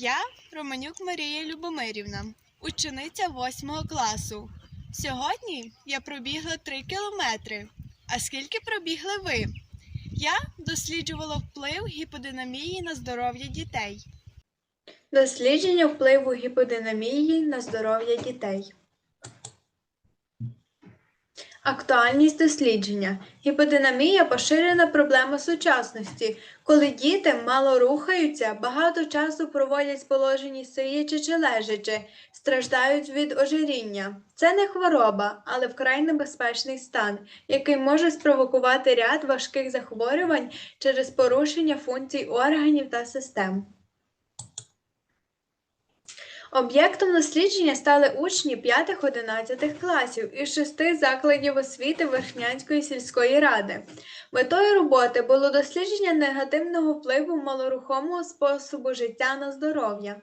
Я Романюк Марія Любомирівна, учениця 8 класу. Сьогодні я пробігла 3 кілометри. А скільки пробігли ви? Я досліджувала вплив гіподинамії на здоров'я дітей. Дослідження впливу гіподинамії на здоров'я дітей. Актуальність дослідження. Гіподинамія поширена проблема сучасності, коли діти мало рухаються, багато часу проводять в положенні стоячи чи лежачи, страждають від ожиріння. Це не хвороба, але вкрай небезпечний стан, який може спровокувати ряд важких захворювань через порушення функцій органів та систем. Об'єктом дослідження стали учні 5-11 класів із шести закладів освіти Верхнянської сільської ради. Метою роботи було дослідження негативного впливу малорухомого способу життя на здоров'я.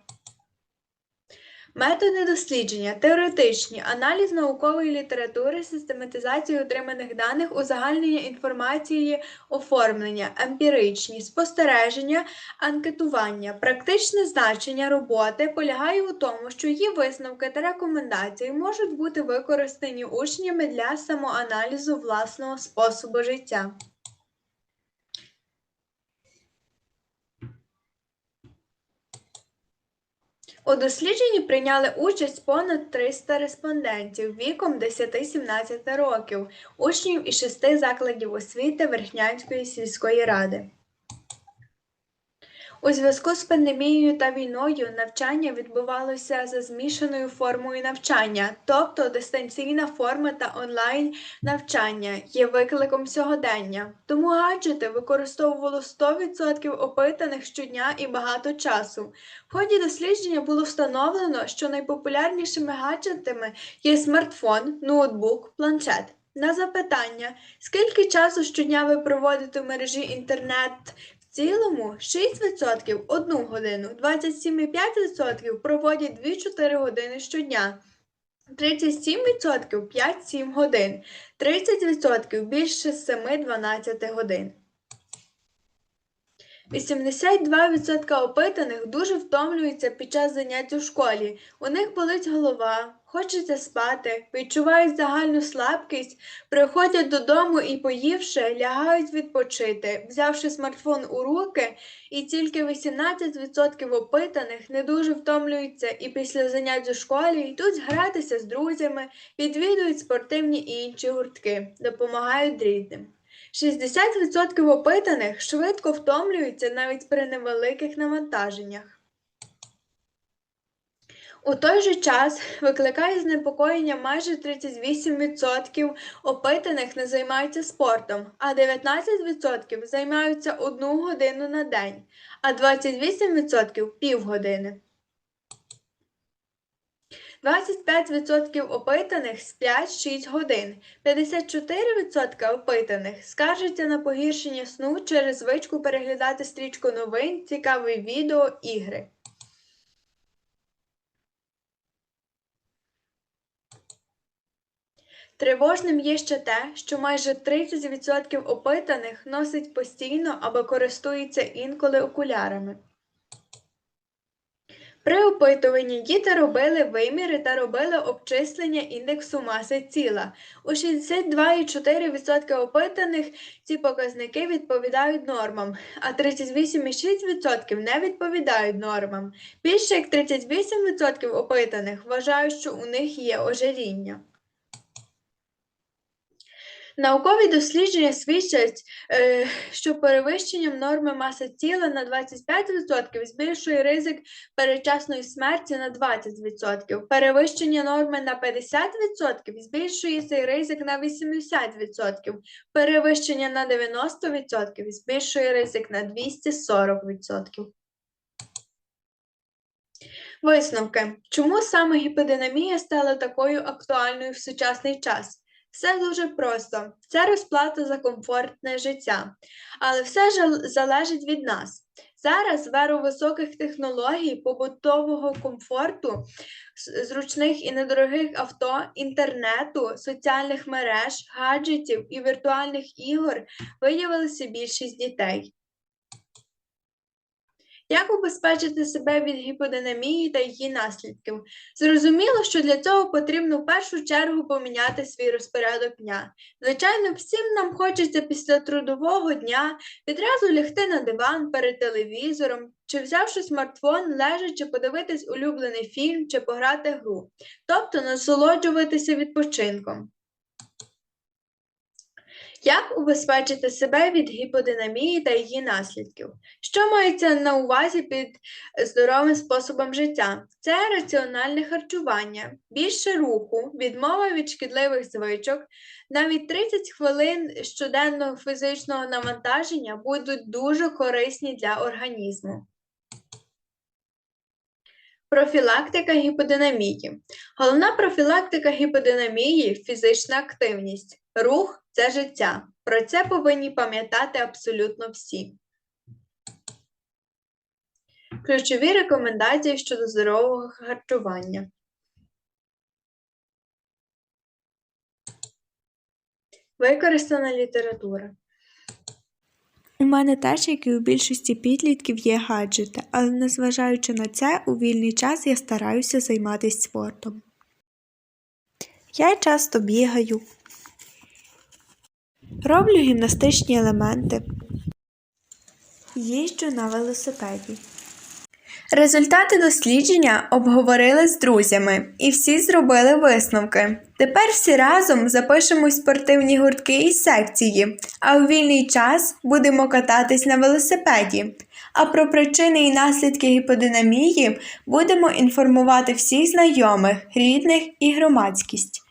Методи дослідження теоретичні, аналіз наукової літератури, систематизація отриманих даних, узагальнення інформації, оформлення, емпіричні, спостереження, анкетування. Практичне значення роботи полягає у тому, що її висновки та рекомендації можуть бути використані учнями для самоаналізу власного способу життя. У дослідженні прийняли участь понад 300 респондентів віком 10-17 років, учнів із шести закладів освіти Верхнянської сільської ради. У зв'язку з пандемією та війною навчання відбувалося за змішаною формою навчання, тобто дистанційна форма та онлайн навчання є викликом сьогодення. Тому гаджети використовувало 100% опитаних щодня і багато часу. В ході дослідження було встановлено, що найпопулярнішими гаджетами є смартфон, ноутбук, планшет. На запитання, скільки часу щодня ви проводите в мережі інтернет цілому 6% – 1 годину, 27,5% проводять 2-4 години щодня, 37% – 5-7 годин, 30% – більше 7-12 годин. 82% опитаних дуже втомлюються під час занять у школі. У них болить голова, хочеться спати, відчувають загальну слабкість, приходять додому і, поївши, лягають відпочити, взявши смартфон у руки, і тільки 18% опитаних не дуже втомлюються і після занять у школі йдуть гратися з друзями, відвідують спортивні і інші гуртки, допомагають рідним. 60% опитаних швидко втомлюються навіть при невеликих навантаженнях. У той же час викликає занепокоєння майже 38% опитаних не займаються спортом, а 19% займаються одну годину на день, а 28% півгодини. 25% опитаних сплять 6 годин, 54% опитаних скаржаться на погіршення сну через звичку переглядати стрічку новин, цікаві відео, ігри. Тривожним є ще те, що майже 30% опитаних носить постійно або користуються інколи окулярами. При опитуванні діти робили виміри та робили обчислення індексу маси тіла. У 62,4% опитаних ці показники відповідають нормам, а 38,6% не відповідають нормам. Більше як 38% опитаних вважають, що у них є ожиріння. Наукові дослідження свідчать, е, що перевищенням норми маси тіла на 25% збільшує ризик передчасної смерті на 20%. Перевищення норми на 50% збільшує цей ризик на 80%. Перевищення на 90% збільшує ризик на 240%. Висновки. Чому саме гіподинамія стала такою актуальною в сучасний час? Все дуже просто. Це розплата за комфортне життя. Але все ж залежить від нас. Зараз в високих технологій, побутового комфорту, зручних і недорогих авто, інтернету, соціальних мереж, гаджетів і віртуальних ігор виявилися більшість дітей. Як убезпечити себе від гіподинамії та її наслідків? Зрозуміло, що для цього потрібно в першу чергу поміняти свій розпорядок дня. Звичайно, всім нам хочеться після трудового дня відразу лягти на диван перед телевізором чи взявши смартфон, лежачи подивитись улюблений фільм чи пограти гру, тобто насолоджуватися відпочинком. Як убезпечити себе від гіподинамії та її наслідків? Що мається на увазі під здоровим способом життя? Це раціональне харчування, більше руху, відмова від шкідливих звичок, навіть 30 хвилин щоденного фізичного навантаження будуть дуже корисні для організму. Профілактика гіподинамії. Головна профілактика гіподинамії фізична активність. Рух це життя. Про це повинні пам'ятати абсолютно всі. Ключові рекомендації щодо здорового харчування. Використана література. У мене теж, як і у більшості підлітків, є гаджети, але незважаючи на це, у вільний час я стараюся займатися спортом. Я часто бігаю, роблю гімнастичні елементи, їжджу на велосипеді. Результати дослідження обговорили з друзями, і всі зробили висновки. Тепер всі разом запишемо спортивні гуртки і секції, а у вільний час будемо кататись на велосипеді. А про причини і наслідки гіподинамії будемо інформувати всіх знайомих, рідних і громадськість.